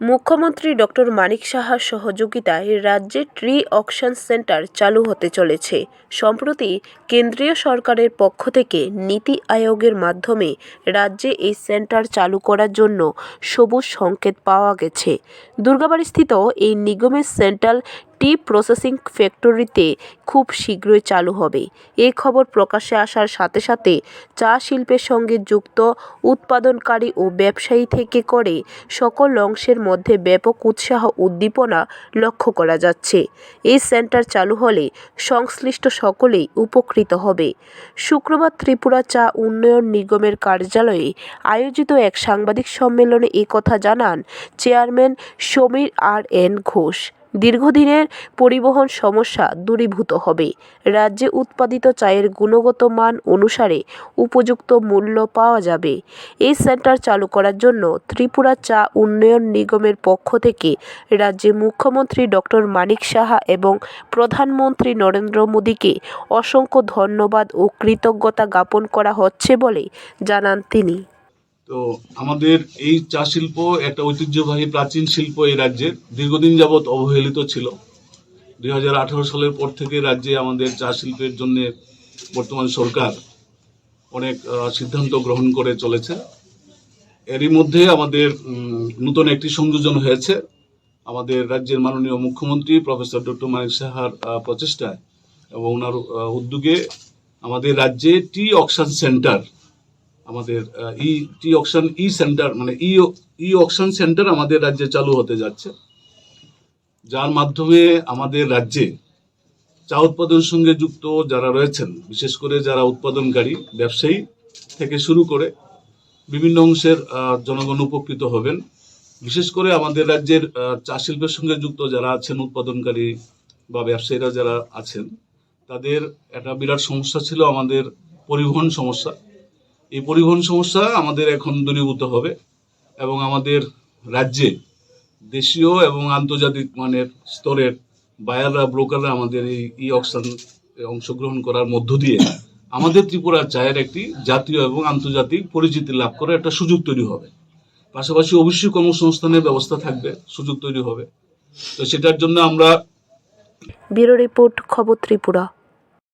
মুখ্যমন্ত্রী ডক্টর মানিক সাহার সহযোগিতায় রাজ্যে ট্রি অকশন সেন্টার চালু হতে চলেছে। সম্প্রতি কেন্দ্রীয় সরকারের পক্ষ থেকে নীতি আয়োগের মাধ্যমে রাজ্যে এই সেন্টার চালু করার জন্য সবুজ সংকেত পাওয়া গেছে। দুর্গাবাড়িস্থিত এই নিগমের সেন্ট্রাল টি প্রসেসিং ফ্যাক্টরিতে খুব শীঘ্রই চালু হবে। এই খবর প্রকাশ্যে আসার সাথে সাথে চা শিল্পের সঙ্গে যুক্ত উৎপাদনকারী ও ব্যবসায়ী থেকে করে সকল অংশের মধ্যে ব্যাপক উৎসাহ উদ্দীপনা লক্ষ্য করা যাচ্ছে। এই সেন্টার চালু হলে সংশ্লিষ্ট সকলেই উপকৃত হবে। শুক্রবার ত্রিপুরা চা উন্নয়ন নিগমের কার্যালয়ে আয়োজিত এক সাংবাদিক সম্মেলনে এ কথা জানান chairman Samir R N Ghosh. দীর্ঘদিনের পরিবহন সমস্যা দূরীভূত হবে। রাজ্যে উৎপাদিত চায়ের গুণগত মান অনুসারে উপযুক্ত মূল্য পাওয়া যাবে। এই সেন্টার চালু করার জন্য ত্রিপুরা চা উন্নয়ন নিগমের পক্ষ থেকে রাজ্যে মুখ্যমন্ত্রী ডক্টর মানিক সাহা এবং প্রধানমন্ত্রী নরেন্দ্র মোদীকে অসংখ্য ধন্যবাদ ও কৃতজ্ঞতা জ্ঞাপন করা হচ্ছে বলে জানান তিনি। তো আমাদের এই চা শিল্প একটা ঐতিহ্যবাহী প্রাচীন শিল্প এই রাজ্যের দীর্ঘদিন যাবৎ অবহেলিত ছিল। দু হাজার আঠেরো সালের পর থেকে রাজ্যে আমাদের চা শিল্পের জন্য বর্তমান সরকার অনেক সিদ্ধান্ত গ্রহণ করে চলেছে। এরই মধ্যে আমাদের নতুন একটি সংযোজন হয়েছে। আমাদের রাজ্যের মাননীয় মুখ্যমন্ত্রী প্রফেসর ডক্টর মানিক সাহার প্রচেষ্টায় এবং ওনার উদ্যোগে আমাদের রাজ্যে টি অকশন সেন্টার আমাদের ই টি অকশন ই সেন্টার মানে ই ই অকশন সেন্টার আমাদের রাজ্যে চালু হতে যাচ্ছে। যার মাধ্যমে আমাদের রাজ্যে চা উৎপাদনের সঙ্গে যুক্ত যারা রয়েছেন, বিশেষ করে যারা উৎপাদনকারী, ব্যবসায়ী থেকে শুরু করে বিভিন্ন অংশের জনগণ উপকৃত হবেন। বিশেষ করে আমাদের রাজ্যের চা শিল্পের সঙ্গে যুক্ত যারা আছেন উৎপাদনকারী বা ব্যবসায়ীরা যারা আছেন, তাদের একটা বিরাট সমস্যা ছিল আমাদের পরিবহন সমস্যা। এই পরিবহন সমস্যা আমাদের এখন দূরীভূত হবে এবং আমাদের রাজ্যে দেশীয় এবং আন্তর্জাতিক মানের স্তরের বায়াররা, ব্রোকাররা আমাদের এই ই অকশন অংশগ্রহণ করার মধ্য দিয়ে আমাদের ত্রিপুরা চায়ের একটি জাতীয় এবং আন্তর্জাতিক পরিচিতি লাভ করার একটা সুযোগ তৈরি হবে। পাশাপাশি অবশ্যই কর্মসংস্থানের ব্যবস্থা থাকবে, সুযোগ তৈরি হবে। তো সেটার জন্য আমরা ব্যুরো রিপোর্ট, খবর ত্রিপুরা।